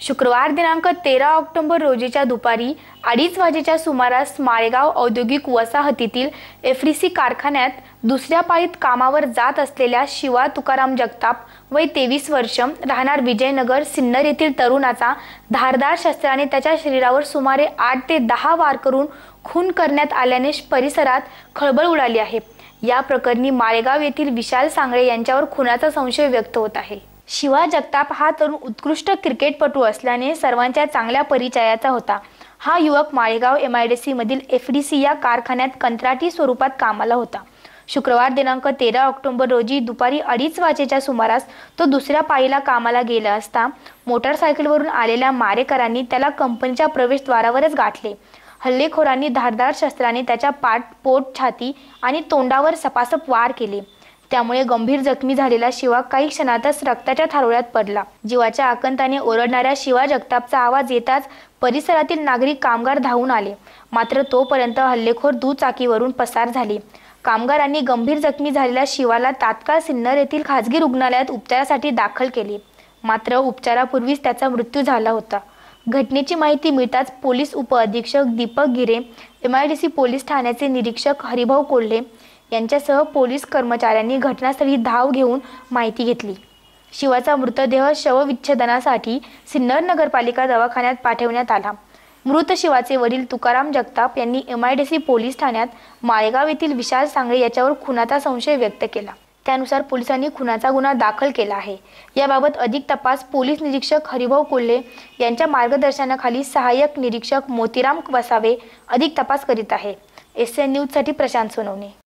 शुक्रवार दिनांक तेरा ऑक्टोबर रोजीच्या दुपारी अडीच वाजेच्या सुमारास माळेगाव औद्योगिक वसाहतीतील एफडीसी कारखान्यात दुसऱ्या पाळीत कामावर जात असलेल्या शिवा तुकाराम जगताप वय तेवीस वर्ष राहणार विजयनगर सिन्नर येथील तरुणाचा धारदार शस्त्राने त्याच्या शरीरावर सुमारे आठ ते दहा वार करून खून करण्यात आल्याने परिसरात खळबळ उडाली आहे. या प्रकरणी माळेगाव येथील विशाल सांगळे यांच्यावर खुनाचा संशय व्यक्त होत आहे. शिवा जगताप हा तरुण उत्कृष्ट क्रिकेटपटू असल्याने सर्वांच्या चांगल्या परिचयाचा होता. हा युवक माळेगाव एम आय डी सीमधील एफ डी सी या कारखान्यात कंत्राटी स्वरूपात कामाला होता. शुक्रवार दिनांक तेरा ऑक्टोबर रोजी दुपारी अडीच वाजेच्या सुमारास तो दुसऱ्या पाळीला कामाला गेला असता मोटारसायकलवरून आलेल्या मारेकरांनी त्याला कंपनीच्या प्रवेशद्वारावरच गाठले. हल्लेखोरांनी धारदार शस्त्राने त्याच्या पाठ पोट छाती आणि तोंडावर सपासप वार केले. त्यामुळे गंभीर जखमी झालेला शिवा काही क्षणातच रक्ताच्या थारोळ्यात पडला. जीवाच्या आकंताने ओरडणाऱ्या शिवा जगतापचा आवाज येताच परिसरातील नागरिक कामगार धावून आले. मात्र तोपर्यंत हल्लेखोर दुचाकीवरून पसार झाले. कामगारांनी गंभीर जखमी झालेल्या शिवाला तात्काळ सिन्नर येथील खाजगी रुग्णालयात उपचारासाठी दाखल केले. मात्र उपचारापूर्वीच त्याचा मृत्यू झाला होता. घटनेची माहिती मिळताच पोलीस उपअधीक्षक Deepak Gire M I D C police ठाण्याचे निरीक्षक हरिभाऊ कोल्हे यांच्यासह पोलीस कर्मचाऱ्यांनी घटनास्थळी धाव घेऊन माहिती घेतली. शिवाचा मृतदेह शवविच्छेदनासाठी सिन्नर नगरपालिका दवाखान्यात पाठवण्यात आला. मृत शिवाचे वडील तुकाराम जगताप यांनी M I D C police ठाण्यात माळेगाव येथील विशाल सांगळे याच्यावर खुनाचा संशय व्यक्त केला. त्यानुसार पोलिसांनी खुनाचा गुन्हा दाखल केला आहे. याबाबत अधिक तपास पोलीस निरीक्षक हरिभाऊ कोल्हे यांच्या मार्गदर्शनाखाली सहाय्यक निरीक्षक मोतीराम वसावे अधिक तपास करीत आहे. एस एन न्यूजसाठी प्रशांत सोनवणे.